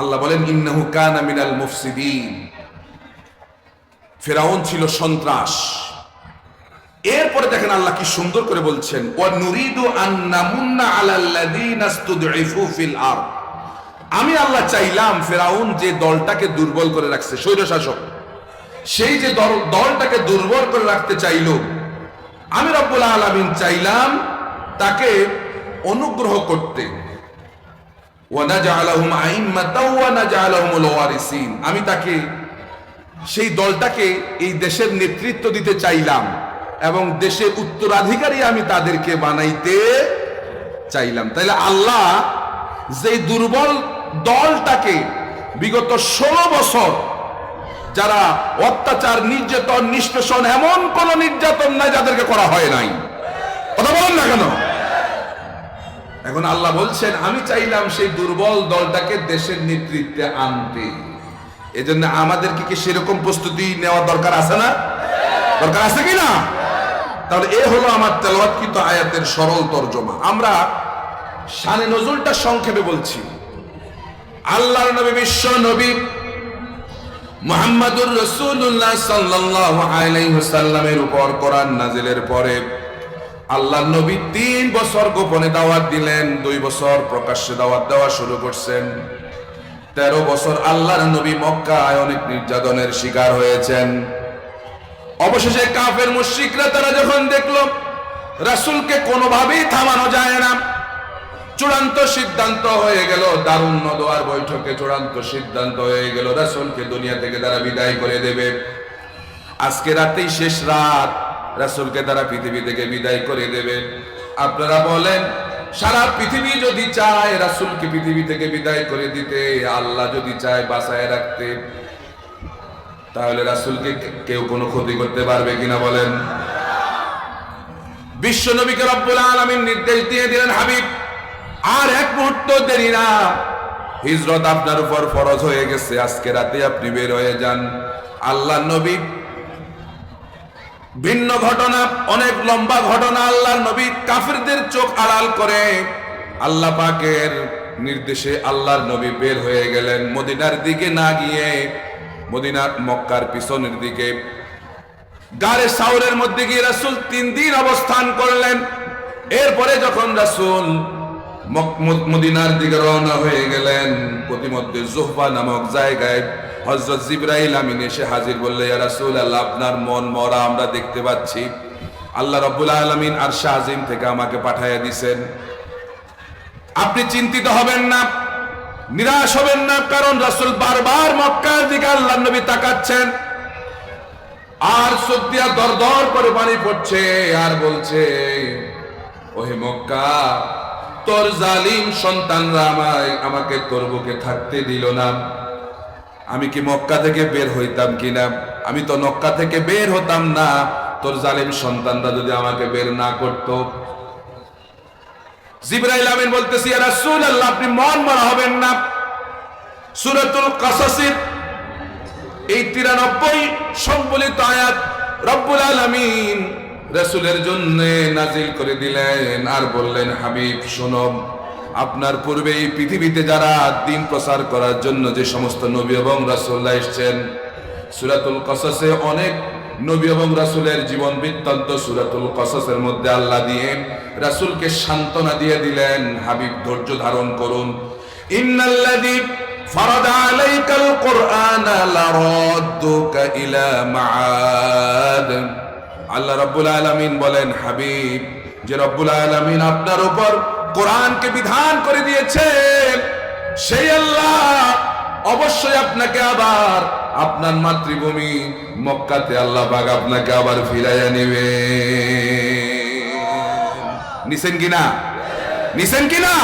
আল্লাহ বলেন, ইন্নাহু কানা মিনাল মুফসিদিন। ফেরাউন ছিল সন্ত্রাস। এরপরে দেখেন আল্লাহ কি সুন্দর করে বলছেন, ওয়া নুরিদু আন নামুন্না আলাল্লাযীনা ইসতুদঈফু ফিল আরদ। আমি আল্লাহ চাইলাম ফেরাউন যে দলটাকে দুর্বল করে রাখছে। স্বৈরশাসক সেই যে দলটাকে দুর্বল করে রাখতে চাইল, আমি রব্বুল আলামিন চাইলাম তাকে অনুগ্রহ করতে। আমি তাকে, সেই দলটাকে এই দেশের নেতৃত্ব দিতে চাইলাম এবং দেশের উত্তরাধিকারী আমি তাদেরকে বানাইতে চাইলাম। তাইলে আল্লাহ যে দুর্বল দলটাকে বিগত ষোলো বছর যারা অত্যাচার, নির্যাতন, নিষ্পেষণ, এমন কোন নির্যাতন নাই যাদেরকে করা হয় নাই। কথা বলেন না কেন? এখন আল্লাহ বলছেন, আমি চাইলাম সেই দুর্বল দলটাকে দেশের নেতৃত্বে আনতে। এজন্য আমাদেরকে কি সেরকম প্রস্তুতি নেওয়া দরকার আছে না? দরকার আছে কি না? তাহলে এ হলো আমার তেলাওয়াতকৃত আয়াতের সরল তর্জমা। আমরা শানে নজরুলটা সংক্ষেপে বলছি। আল্লাহ নবী বিশ্ব নবী মুহাম্মাদুর রসুল্লাহ সাল্লাহ আলাইহি ওয়াসাল্লামের উপর কোরআন নাজিলের পরে আল্লাহর নবী তিন বছর গোপনে দাওয়াত দিলেন, দুই বছর প্রকাশ্যে দাওয়াত দেওয়া শুরু করছেন। তেরো বছর আল্লাহর নবী মক্কায় অনেক নির্যাতনের শিকার হয়েছেন। অবশেষে কাফের মুশরিকরা তারা যখন দেখল, রাসূলকে কোনোভাবেই থামানো যায় না, চূড়ান্ত সিদ্ধান্ত হয়ে গেল দারুণ নদোয়ার বৈঠকে চূড়ান্ত সিদ্ধান্ত হয়ে গেল, রাসূলকে দুনিয়া থেকে তারা বিদায় করে দেবে। আজকে রাতেই শেষ রাত রাসূলকে তারা পৃথিবী থেকে বিদায় করে দেবে। আপনারা বলেন, সারা পৃথিবী যদি চায় রাসূলকে পৃথিবী থেকে বিদায় করে দিতে, আল্লাহ যদি চায় বাসায় রাখতে, তাহলে রাসূলকে কেউ কোনো ক্ষতি করতে পারবে কিনা বলেন। বিশ্ব নবীকে রব্বুল আলামিন নির্দেশ দিয়ে দিলেন, হাবিব, আর এক মুহূর্ত দেরি না। হিজরত আপনার উপর ফরজ হয়ে গেছে, আজকে রাতে আপনি বের হয়ে যান। আল্লাহ নবী ভিন্ন ঘটনা, অনেক লম্বা ঘটনা আল্লাহ নবী কাফিরদের চোখ আড়াল করে। আল্লাহ পাকের নির্দেশে আল্লাহর নবী বের হয়ে গেলেন মদিনার দিকে না গিয়ে মদিনার মক্কার পিছনের দিকে। গারে সাউরের মধ্যে গিয়ে রাসুল তিন দিন অবস্থান করলেন। এরপরে যখন রাসুল মদিনার দিকে রওনা হয়ে গেলেন, প্রতিমধ্যে জোহবা নামক জায়গায় হযরত জিবরাইল আমিন এসে হাজির বললে, ইয়া রাসূলুল্লাহ, আপনার মন মরা আমরা দেখতে পাচ্ছি। আল্লাহ রাব্বুল আলামিন আর শাহজিম থেকে আমাকে পাঠাইয়া দিছেন। আপনি চিন্তিত হবেন না, নিরাশ হবেন না, কারণ রাসূল বারবার মক্কার দিকে আল্লাহ নবী তাকাচ্ছেন। আর দর দর করে পানি পড়ছে, আর বলছে, ওহে মক্কা, তোর জালিম সন্তানরা আমায়, আমাকে তোর বুকে থাকতে দিল না। আমি কি মক্কা থেকে বের হইতাম কিনা? আমি তো নক্কা থেকে বের হতাম না। তোর জালিম সন্তানরা যদি আমাকে বের না করতো। জিব্রাইল আমিন বলতেছি, ইয়া রাসূলুল্লাহ, আপনি মন মরা হবেন না। সূরাতুল কাসাসের, এই তিরানব্বই সম্বলিত আয়াত রব্বুল আলামিন রাসূলের জন্য নাজিল করে দিলেন আর বললেন, হাবিব, শোনো। আপনার পূর্বে এই পৃথিবীতে যারা দিন প্রচার করার জন্য যে সমস্ত নবী এবং রাসূলরা এসেছেন সূরাতুল কসসে অনেক নবী এবং রাসূলের জীবন বৃত্তান্ত সূরাতুল কসসের মধ্যে আল্লাহ দিয়ে রাসূলকে সান্ত্বনা দিয়ে দিলেন হাবিব ধৈর্য ধারণ করুন ইন্নাল্লাযী فرض عليك القرآن لردك إلى معاد আল্লাহ রব্বুল আলামিন বলেন হাবিব যে রব্বুল আলামিন আপনার উপর কোরআনকে বিধান করে দিয়েছেন সেই আল্লাহ অবশ্যই আপনাকে আবার আপনার মাতৃভূমি মক্কাতে আল্লাহ বাগ আপনাকে আবার ফিরাইয়া নেবে। নিছেন কিনা নিছেন কিনা